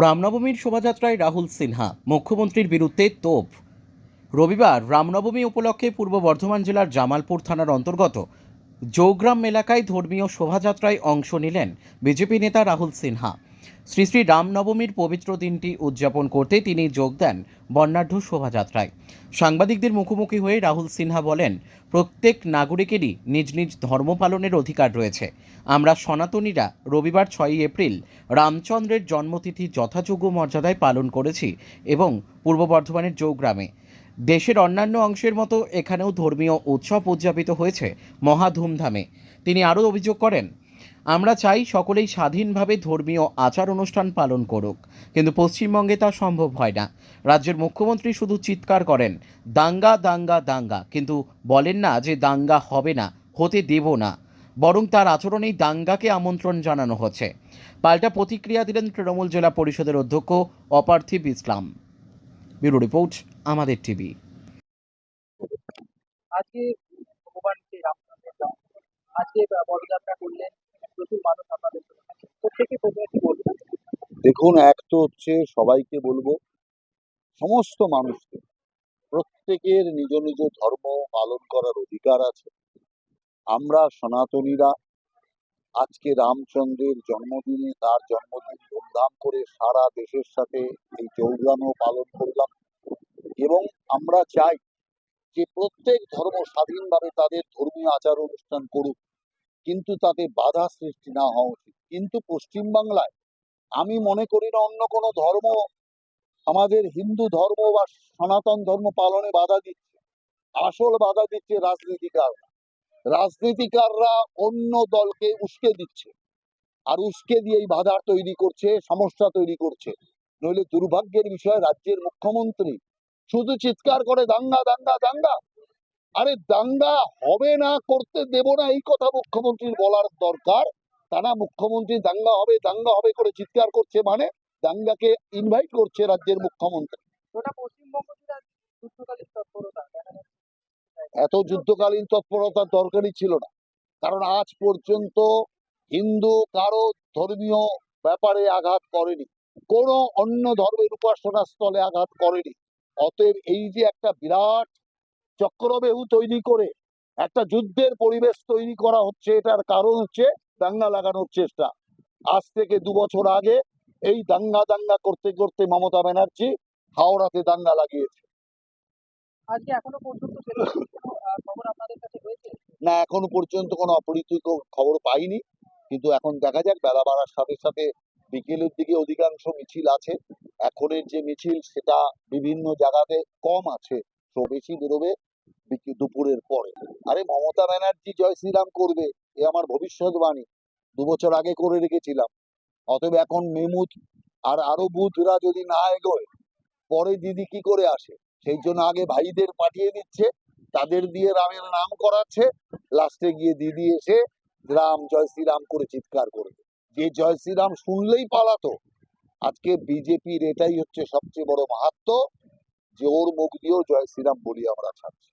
রামনবমীর শোভাযাত্রায় রাহুল সিনহা, মুখ্যমন্ত্রীর বিরুদ্ধে তোপ। রবিবার রামনবমী উপলক্ষে পূর্ব বর্ধমান জেলার জামালপুর থানার অন্তর্গত জৌগ্রাম এলাকায় ধর্মীয় শোভাযাত্রায় অংশ নিলেন বিজেপি নেতা রাহুল সিনহা। শ্রী শ্রী রামনবমীর পবিত্র দিনটি উদযাপন করতে তিনি যোগ দেন বর্ণাঢ্য শোভাযাত্রায়। সাংবাদিকদের মুখোমুখি হয়ে রাহুল সিনহা বলেন, প্রত্যেক নাগরিকেরই নিজ নিজ ধর্ম পালনের অধিকার রয়েছে। আমরা সনাতনীরা রবিবার ছয়ই এপ্রিল রামচন্দ্রের জন্মতিথি যথাযোগ্য মর্যাদায় পালন করেছি এবং পূর্ব বর্ধমানের জৌগ্রামে দেশের অন্যান্য অংশের মতো এখানেও ধর্মীয় উৎসব উদযাপিত হয়েছে মহা ধুমধামে। তিনি আরও অভিযোগ করেন আমরা চাই সকলেই স্বাধীনভাবে ধর্মীয় আচার অনুষ্ঠান পালন করুক। কিন্তু পশ্চিমবঙ্গে তা সম্ভব হয় না। রাজ্যের মুখ্যমন্ত্রী শুধু চিৎকার করেন, দাঙ্গা দাঙ্গা দাঙ্গা। কিন্তু বলেন না যে দাঙ্গা হবে না, হতে দেব না। বরং তার আচরণেই দাঙ্গাকে আমন্ত্রণ জানানো হচ্ছে। পাল্টা প্রতিক্রিয়া দিলেন তৃণমূল জেলা পরিষদের অধ্যক্ষ অপার্থিব ইসলাম। ব্যুরো রিপোর্ট, আমাদের টিভি। আজকে ভগবান শ্রী আজকে পদযাত্রা করলেন প্রচুর মানুষ আপনাদের সঙ্গে আছে। প্রত্যেকে প্রথমে কি বলবেন দেখুন, এক তো হচ্ছে সবাইকে বলব, সমস্ত মানুষকে, প্রত্যেকের নিজ নিজ ধর্ম পালন করার অধিকার আছে। আমরা সনাতনীরা, আজকে রামচন্দ্রের জন্মদিনে তার জন্মদিন ধুমধাম করে সারা দেশের সাথে এই চৌগ্রামও পালন করলাম এবং আমরা চাই যে প্রত্যেক ধর্ম স্বাধীনভাবে তাদের ধর্মীয় আচার অনুষ্ঠান করুক, কিন্তু তাতে বাধা সৃষ্টি না হওয়া উচিত। কিন্তু পশ্চিমবাংলায় আমি মনে করি না অন্য কোনো ধর্ম আমাদের হিন্দু ধর্ম বা সনাতন ধর্ম পালনে বাধা দিচ্ছে। আসল বাধা দিচ্ছে রাজনীতিকাররা। রাজনীতিকাররা অন্য দলকে উস্কে দিচ্ছে। আর উস্কে দিয়ে এই বাধা তৈরি করছে, সমস্যা তৈরি করছে। নইলে দুর্ভাগ্যের বিষয়, রাজ্যের মুখ্যমন্ত্রী শুধু চিৎকার করে, দাঙ্গা দাঙ্গা দাঙ্গা! আরে দাঙ্গা হবে না, করতে দেব না, এই কথা মুখ্যমন্ত্রীর বলার দরকার। তা না মুখ্যমন্ত্রী দাঙ্গা হবে দাঙ্গা হবে করে চিৎকার করছে মানে দাঙ্গাকে ইনভাইট করছে রাজ্যের মুখ্যমন্ত্রী। এত যুদ্ধকালীন তৎপরতার দরকারই ছিল না। কারণ আজ পর্যন্ত হিন্দু কারও ধর্মীয় ব্যাপারে আঘাত করেনি কোনো অন্য ধর্মের উপাসনা স্থলে আঘাত করেনি। অতএব এই যে একটা বিরাট চক্রবেহু তৈরি করে একটা যুদ্ধের পরিবেশ তৈরি করা হচ্ছে এটার কারণ হচ্ছে দাঙ্গা লাগানোর চেষ্টা। আজ থেকে দু বছর আগে এই দাঙ্গা দাঙ্গা করতে করতে মমতা ব্যানার্জি হাওড়াতে দাঙ্গা লাগিয়েছে। আজকে এখনও পর্যন্ত কোনো, খবর আপনাদের কাছে রয়েছে না এখনও পর্যন্ত কোনো অপরিচিত খবর পাইনি। কিন্তু এখন দেখা যাক বেলা বাড়ার সাথে সাথে বিকেলের দিকে অধিকাংশ মিছিল আছে। এখনের যে মিছিল সেটা বিভিন্ন জায়গাতে কম আছে। তো বেশি বেরোবে দুপুরের পরে। আরে মমতা ব্যানার্জি জয় শ্রীরাম করবে, এ আমার ভবিষ্যৎবাণী। দু বছর আগে করে রেখেছিলাম। অতএব এখন মেমুদ আর আরও বুথরা যদি না এগোয়, পরে দিদি কি করে আসে? সেই জন্য আগে ভাইদের পাঠিয়ে দিচ্ছে, তাদের দিয়ে রামের নাম করাচ্ছে, লাস্টে গিয়ে দিদি এসে রাম, জয় শ্রীরাম করে চিৎকার করবে। যে জয় শ্রীরাম শুনলেই পালাতো, আজকে বিজেপির এটাই হচ্ছে সবচেয়ে বড় মাহাত্ম যে ওর মুখ দিয়েও জয় শ্রীরাম বলি আমরা ছাড়ছি।